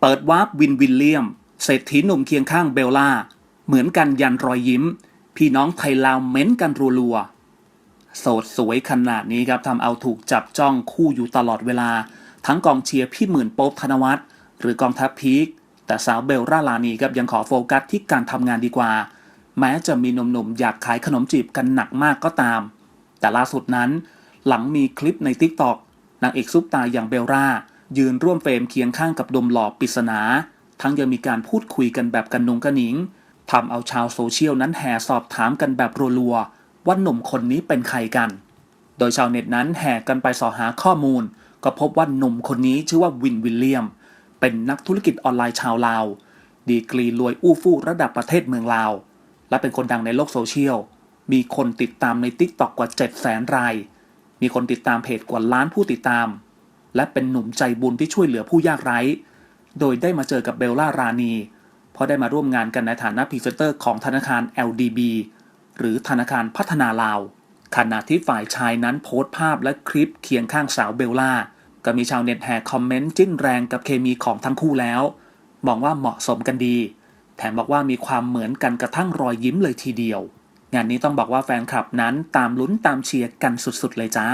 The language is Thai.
เปิดวาร์ปวินวิลเลียม เศรษฐีหนุ่มเคียงข้างเบลล่า เหมือนกันยันรอยยิ้ม พี่น้องไทยลาวเม้นกันรัวๆโสดสวยขนาดนี้ครับทำเอาถูกจับจ้องคู่อยู่ตลอดเวลา ทั้งกองเชียร์พี่หมื่นโป๊บธนวัฒน์หรือกองทัพพีคแต่สาวเบลล่าลานีครับยังขอโฟกัสที่การทำงานดีกว่า แม้จะมีหนุ่มๆอยากขายขนมจีบกันหนักมากก็ตาม แต่ล่าสุดนั้น หลังมีคลิปใน t ิ k t o k นางเอกซุปตาอย่างเบลล่า ยืนร่วมเฟรมเคียงข้างกับดมหล่อปริศนา ทั้งยังมีการพูดคุยกันแบบกันนุงกระหนิงทำเอาชาวโซเชียลนั้นแห่สอบถามกันแบบรัวๆว่าหนุ่มคนนี้เป็นใครกัน โดยชาวเน็ตนั้นแห่กันไปสอหาข้อมูล ก็พบว่าหนุ่มคนนี้ชื่อว่าวินวิลเลียม เป็นนักธุรกิจออนไลน์ชาวลาว ดีกรีรวยอู้ฟู่ระดับประเทศเมืองลาว และเป็นคนดังในโลกโซเชียล มีคนติดตามใน t ิ k t o k กว่า 7 0 0 0 0ราย มีคนติดตามเพจกว่าล้านผู้ติดตาม และเป็นหนุ่มใจบุญที่ช่วยเหลือผู้ยากไร้ โดยได้มาเจอกับเบลล่ารานี เพราะได้มาร่วมงานกันในฐานะพรีเซนเตอร์ของธนาคาร LDB หรือธนาคารพัฒนาลาว ขณะที่ฝ่ายชายนั้นโพสต์ภาพและคลิปเคียงข้างสาวเบลล่า ก็มีชาวเน็ตแห่คอมเมนต์จิ้นแรงกับเคมีของทั้งคู่แล้ว มองว่าเหมาะสมกันดี แถมบอกว่ามีความเหมือนกันกระทั่งรอยยิ้มเลยทีเดียว งานนี้ต้องบอกว่าแฟนคลับนั้นตามลุ้นตามเชียร์กันสุดๆเลยจ้า